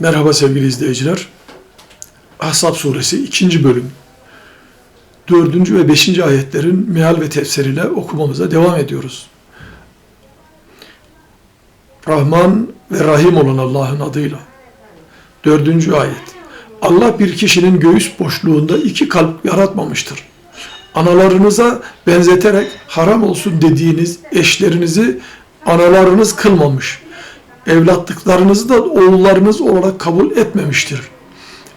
Merhaba sevgili izleyiciler. Ahzab suresi 2. bölüm 4. ve 5. ayetlerin meal ve tefsiriyle okumamıza devam ediyoruz. Rahman ve Rahim olan Allah'ın adıyla. 4. ayet. Allah bir kişinin göğüs boşluğunda iki kalp yaratmamıştır. Analarınıza benzeterek haram olsun dediğiniz eşlerinizi analarınız kılmamış. Evlatlıklarınızı da oğullarınız olarak kabul etmemiştir.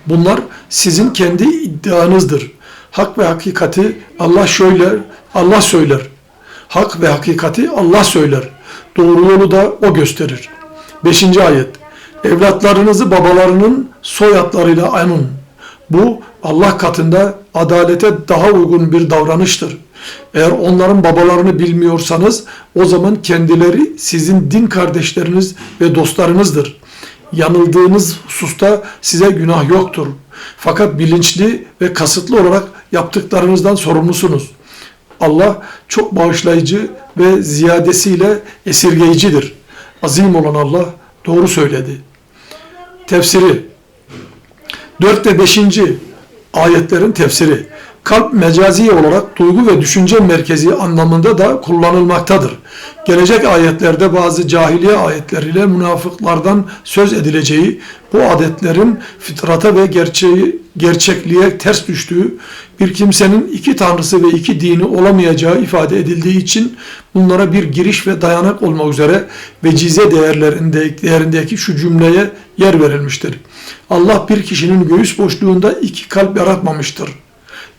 Bunlar sizin kendi iddianızdır. Hak ve hakikati Allah söyler, Allah söyler. Hak ve hakikati Allah söyler. Doğru yolu da O gösterir. 5. ayet. Evlatlarınızı babalarının soyadlarıyla anın. Bu Allah katında adalete daha uygun bir davranıştır. Eğer onların babalarını bilmiyorsanız o zaman kendileri sizin din kardeşleriniz ve dostlarınızdır. Yanıldığınız hususta size günah yoktur. Fakat bilinçli ve kasıtlı olarak yaptıklarınızdan sorumlusunuz. Allah çok bağışlayıcı ve ziyadesiyle esirgeyicidir. Azim olan Allah doğru söyledi. Tefsiri 4 ve 5. ayetlerin tefsiri kalp mecazi olarak duygu ve düşünce merkezi anlamında da kullanılmaktadır. Gelecek ayetlerde bazı cahiliye ayetleriyle münafıklardan söz edileceği bu adetlerin fitrata ve gerçeği, gerçekliğe ters düştüğü, bir kimsenin iki tanrısı ve iki dini olamayacağı ifade edildiği için bunlara bir giriş ve dayanak olmak üzere vecize değerlerinde, değerindeki şu cümleye yer verilmiştir. Allah bir kişinin göğüs boşluğunda iki kalp yaratmamıştır.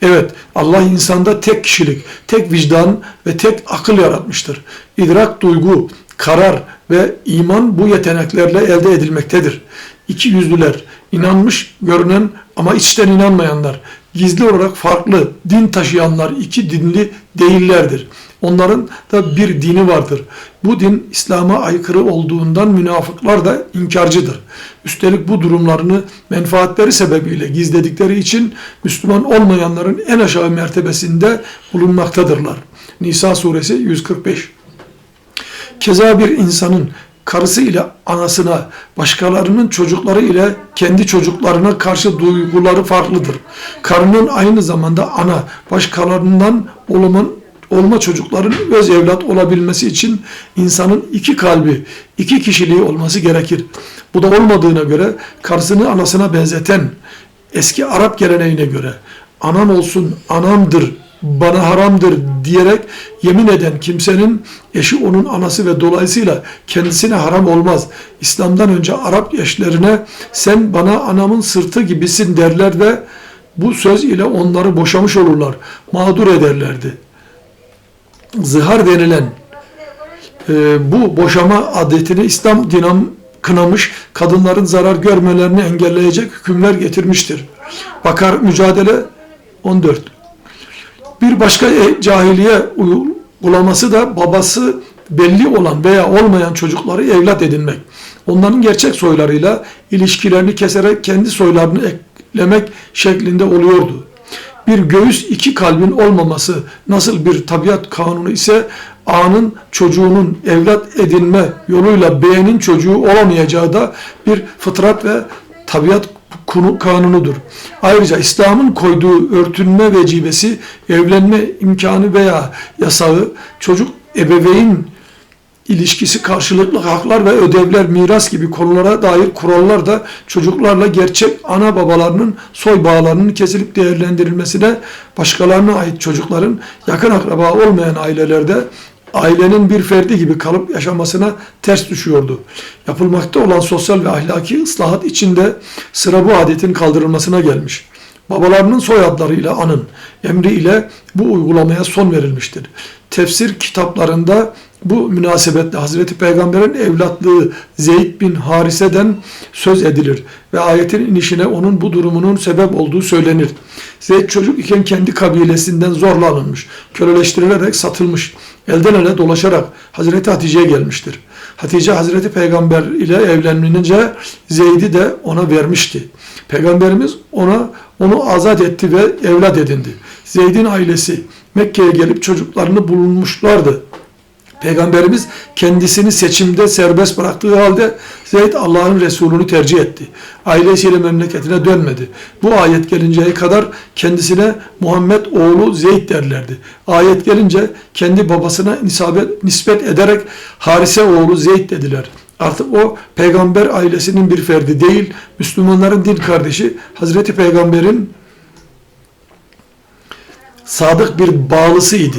Evet, Allah insanda tek kişilik, tek vicdan ve tek akıl yaratmıştır. İdrak, duygu, karar ve iman bu yeteneklerle elde edilmektedir. İki yüzlüler, inanmış görünen ama içten inanmayanlar, gizli olarak farklı din taşıyanlar iki dinli değillerdir. Onların da bir dini vardır. Bu din İslam'a aykırı olduğundan münafıklar da inkarcıdır. Üstelik bu durumlarını menfaatleri sebebiyle gizledikleri için Müslüman olmayanların en aşağı mertebesinde bulunmaktadırlar. Nisa suresi 145 Keza bir insanın karısı ile anasına, başkalarının çocukları ile kendi çocuklarına karşı duyguları farklıdır. Karının aynı zamanda ana, başkalarından olman, olma çocukların öz evlat olabilmesi için insanın iki kalbi, iki kişiliği olması gerekir. Bu da olmadığına göre karısını anasına benzeten eski Arap geleneğine göre anan olsun anamdır bana haramdır diyerek yemin eden kimsenin eşi onun anası ve dolayısıyla kendisine haram olmaz. İslam'dan önce Arap eşlerine sen bana anamın sırtı gibisin derler ve bu söz ile onları boşamış olurlar. Mağdur ederlerdi. Zihar denilen e, bu boşama adetini İslam dinam kınamış, kadınların zarar görmelerini engelleyecek hükümler getirmiştir. Bakar mücadele 14 bir başka e, cahiliye uygulaması da babası belli olan veya olmayan çocukları evlat edinmek. Onların gerçek soylarıyla ilişkilerini keserek kendi soylarını eklemek şeklinde oluyordu. Bir göğüs iki kalbin olmaması nasıl bir tabiat kanunu ise A'nın çocuğunun evlat edinme yoluyla B'nin çocuğu olamayacağı da bir fıtrat ve tabiat kanunudur. Ayrıca İslam'ın koyduğu örtünme vecibesi, evlenme imkanı veya yasağı, çocuk ebeveyn ilişkisi, karşılıklı haklar ve ödevler, miras gibi konulara dair kurallar da çocuklarla gerçek ana babalarının soy bağlarının kesilip değerlendirilmesine, başkalarına ait çocukların yakın akraba olmayan ailelerde ailenin bir ferdi gibi kalıp yaşamasına ters düşüyordu. Yapılmakta olan sosyal ve ahlaki ıslahat içinde sıra bu adetin kaldırılmasına gelmiş. Babalarının soyadlarıyla anın emri ile bu uygulamaya son verilmiştir. Tefsir kitaplarında bu münasebetle Hazreti Peygamber'in evlatlığı Zeyd bin Harise'den söz edilir ve ayetin inişine onun bu durumunun sebep olduğu söylenir. Zeyd çocuk iken kendi kabilesinden zorla alınmış, köleleştirilerek satılmış, elden ele dolaşarak Hazreti Hatice'ye gelmiştir. Hatice Hazreti Peygamber ile evlenince Zeyd'i de ona vermişti. Peygamberimiz ona onu azat etti ve evlat edindi. Zeyd'in ailesi Mekke'ye gelip çocuklarını bulunmuşlardı. Peygamberimiz kendisini seçimde serbest bıraktığı halde Zeyd Allah'ın Resulünü tercih etti. Ailesiyle memleketine dönmedi. Bu ayet gelinceye kadar kendisine Muhammed oğlu Zeyd derlerdi. Ayet gelince kendi babasına nisabet, nispet ederek Harise oğlu Zeyd dediler. Artık o peygamber ailesinin bir ferdi değil, Müslümanların din kardeşi Hazreti Peygamber'in sadık bir bağlısıydı.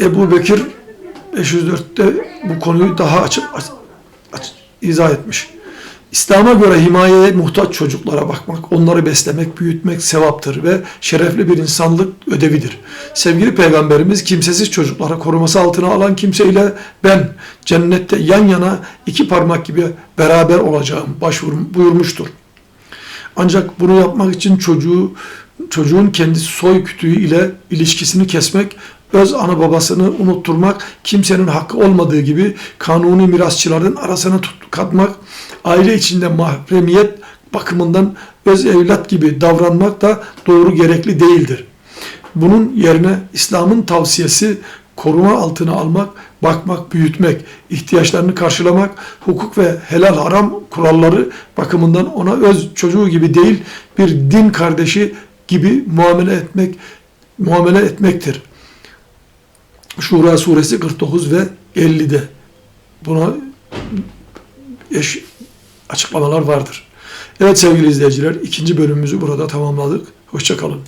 Ebu Bekir 504'te bu konuyu daha açık, açık, açık izah etmiş. İslam'a göre himayeye muhtaç çocuklara bakmak, onları beslemek, büyütmek sevaptır ve şerefli bir insanlık ödevidir. Sevgili Peygamberimiz kimsesiz çocuklara koruması altına alan kimseyle ben cennette yan yana iki parmak gibi beraber olacağım başvurum buyurmuştur. Ancak bunu yapmak için çocuğu çocuğun kendi soy kütüğü ile ilişkisini kesmek, öz ana babasını unutturmak, kimsenin hakkı olmadığı gibi kanuni mirasçıların arasına tut, katmak, aile içinde mahremiyet bakımından öz evlat gibi davranmak da doğru gerekli değildir. Bunun yerine İslam'ın tavsiyesi koruma altına almak, bakmak, büyütmek, ihtiyaçlarını karşılamak, hukuk ve helal haram kuralları bakımından ona öz çocuğu gibi değil bir din kardeşi gibi muamele etmek muamele etmektir. Şura suresi 49 ve 50'de buna eş açıklamalar vardır. Evet sevgili izleyiciler ikinci bölümümüzü burada tamamladık. Hoşçakalın.